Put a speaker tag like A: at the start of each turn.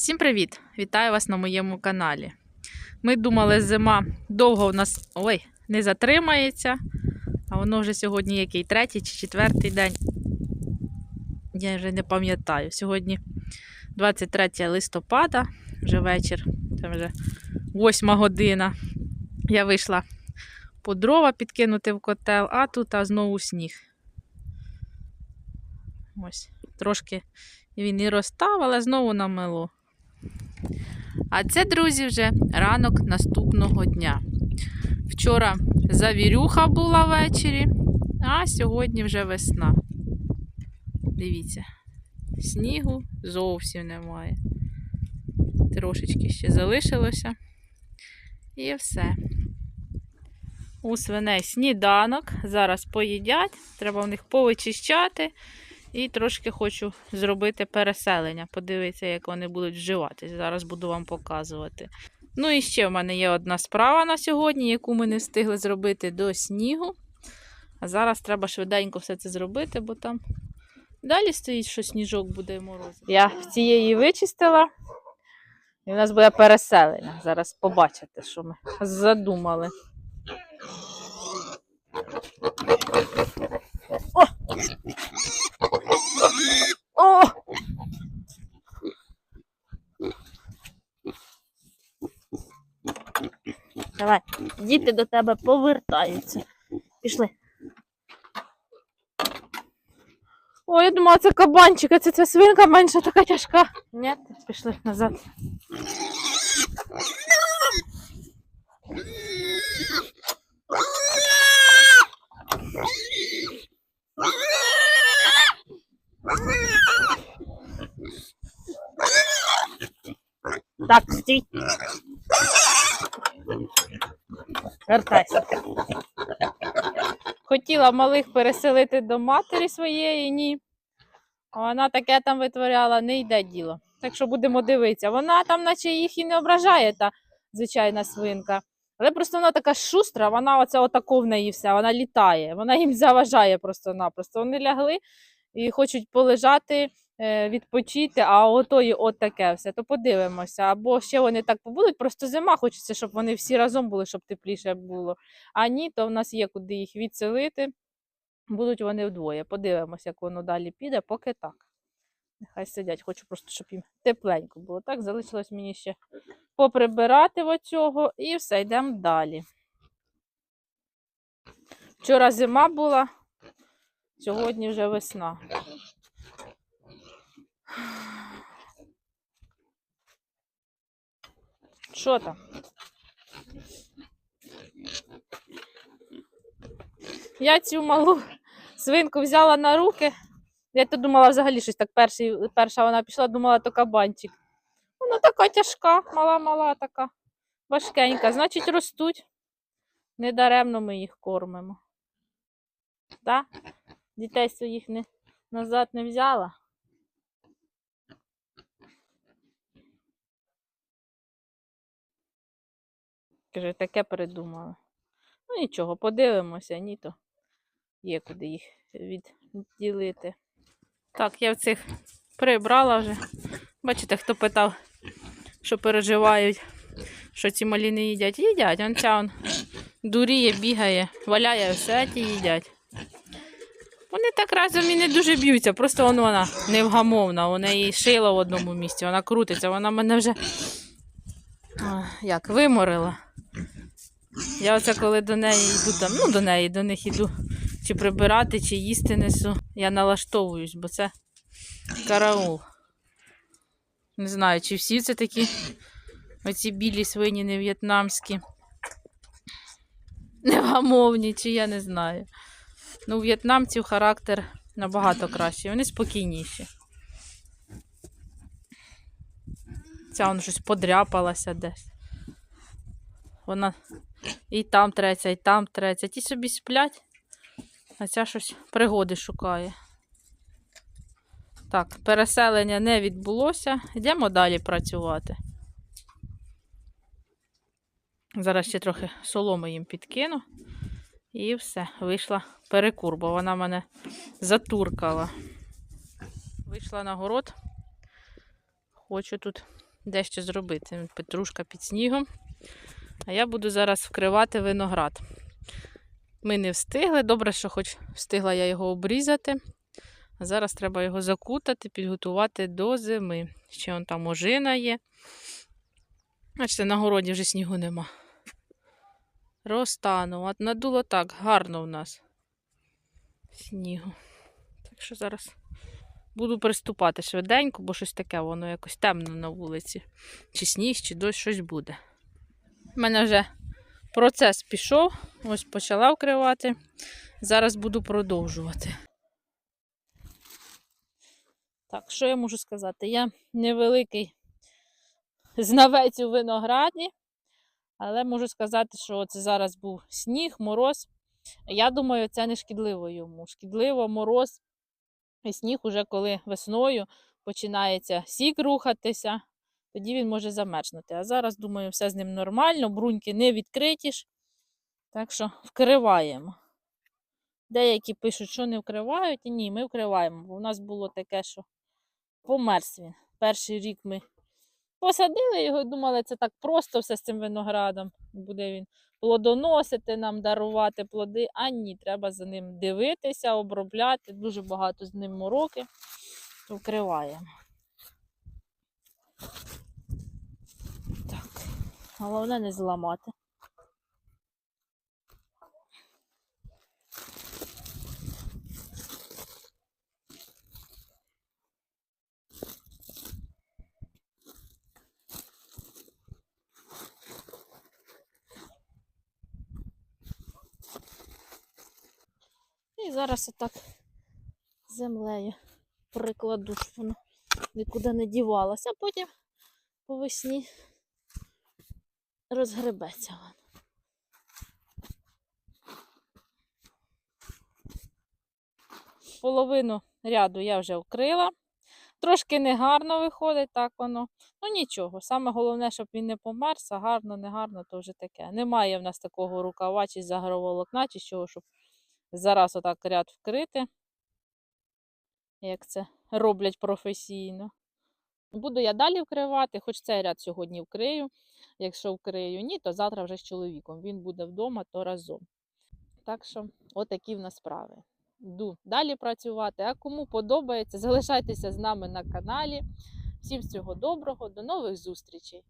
A: Всім привіт! Вітаю вас на моєму каналі. Ми думали, зима довго у нас ой, не затримається, а воно вже сьогодні який третій чи четвертий день. Я вже не пам'ятаю. Сьогодні 23 листопада, вже вечір, це вже 8 година. Я вийшла по дрова підкинути в котел, а тут а знову сніг. Ось, трошки він і розстав, але знову намело. А це, друзі, вже ранок наступного дня. Вчора завірюха була ввечері, а сьогодні вже весна. Дивіться, снігу зовсім немає. Трошечки ще залишилося. І все. У свиней сніданок. Зараз поїдять. Треба в них повичищати. І трошки хочу зробити переселення. Подивитися, як вони будуть вживатись. Зараз буду вам показувати. Ну і ще в мене є одна справа на сьогодні, яку ми не встигли зробити до снігу. А зараз треба швиденько все це зробити, бо там далі стоїть, що сніжок буде мороз. Я цієї вичистила. І в нас буде переселення. Зараз побачите, що ми задумали. О! Давай, діти до тебе повертаються. Пішли. О, я думала, це кабанчик, а це ця свинка менша така тяжка. Ні, пішли назад. Так, стій. Вертайся. Хотіла малих переселити до матері своєї, ні. А Вона таке там витворяла, не йде діло. Так що будемо дивитися. Вона там, наче їх і не ображає, та звичайна свинка. Але просто вона така шустра, вона оце отако в неї вся, вона літає, вона їм заважає просто-напросто. Вони лягли і хочуть полежати, відпочити, а отої от таке все. То подивимося. Або ще вони так побудуть, просто зима хочеться, щоб вони всі разом були, щоб тепліше було. А ні, то в нас є куди їх відселити. Будуть вони вдвоє. Подивимося, як воно далі піде, поки так. Нехай сидять, хочу просто, щоб їм тепленько було. Так, залишилось мені ще поприбирати оцього і все, йдемо далі. Вчора зима була, сьогодні вже весна. Що там? Я цю малу свинку взяла на руки. Я то думала взагалі щось так перший, перша вона пішла, думала, то кабанчик. Вона така тяжка, мала-мала така, важкенька. Значить, ростуть. Недаремно ми їх кормимо. Так? Дітей своїх не, назад не взяла. Каже, таке придумала. Ну нічого, подивимося, ні то є куди їх відділити. Так, я в цих прибрала вже. Бачите, хто питав, що переживають, що ці малі не їдять. Їдять, он ця он дуріє, бігає, валяє все, ті їдять. Вони так разом і не дуже б'ються, просто воно вона невгамовна, у неї шила в одному місці, вона крутиться, вона мене вже як виморила. Я оце коли до неї йду там, ну до неї, до них йду, чи прибирати, чи їсти несу. Я налаштовуюсь, бо це караул. Не знаю, чи всі це такі оці білі свині не в'єтнамські. Невгамовні, чи я не знаю. Ну, у в'єтнамців характер набагато кращий, вони спокійніші. Ця вона щось подряпалася десь. Вона і там треться, і там треться. Ті собі сплять, а ця щось пригоди шукає. Так, переселення не відбулося. Йдемо далі працювати. Зараз ще трохи соломи їм підкину. І все, вийшла перекур, бо вона мене затуркала. Вийшла на город. Хочу тут дещо зробити. Петрушка під снігом. А я буду зараз вкривати виноград. Ми не встигли. Добре, що хоч встигла я його обрізати. А зараз треба його закутати, підготувати до зими. Ще он там ожина є. Бачите, на городі вже снігу нема. Розтану. От надуло так, гарно в нас снігу. Так що зараз буду приступати швиденько, бо щось таке, воно якось темно на вулиці. Чи сніг, чи дощ щось буде. У мене вже процес пішов, ось почала вкривати. Зараз буду продовжувати. Так, що я можу сказати? Я невеликий знавець у винограді, але можу сказати, що це зараз був сніг, мороз. Я думаю, це не шкідливо йому. Шкідливо мороз і сніг уже коли весною починається сік рухатися, тоді він може замерзнути. А зараз, думаю, все з ним нормально, бруньки не відкриті ж. Так що вкриваємо. Деякі пишуть, що не вкривають, і ні, ми вкриваємо. Бо у нас було таке, що померз він. Перший рік ми посадили його і думали, це так просто все з цим виноградом. Буде він плодоносити, нам дарувати плоди. А ні, треба за ним дивитися, обробляти. Дуже багато з ним мороки. Вкриваємо. Головне не зламати. І зараз отак землею прикладу, щоб воно нікуди не дівалося, а потім по весні розгребеться воно. Половину ряду я вже вкрила. Трошки негарно виходить, так воно. Ну нічого. Саме головне, щоб він не померз, а гарно, не гарно, то вже таке. Немає в нас такого рукава чи загроволокна, чи чого, щоб зараз отак ряд вкрити, як це роблять професійно. Буду я далі вкривати, хоч цей ряд сьогодні вкрию. Якщо вкрию ні, то завтра вже з чоловіком. Він буде вдома, то разом. Так що, отакі в нас справи. Йду далі працювати. А кому подобається, залишайтеся з нами на каналі. Всім всього доброго, до нових зустрічей!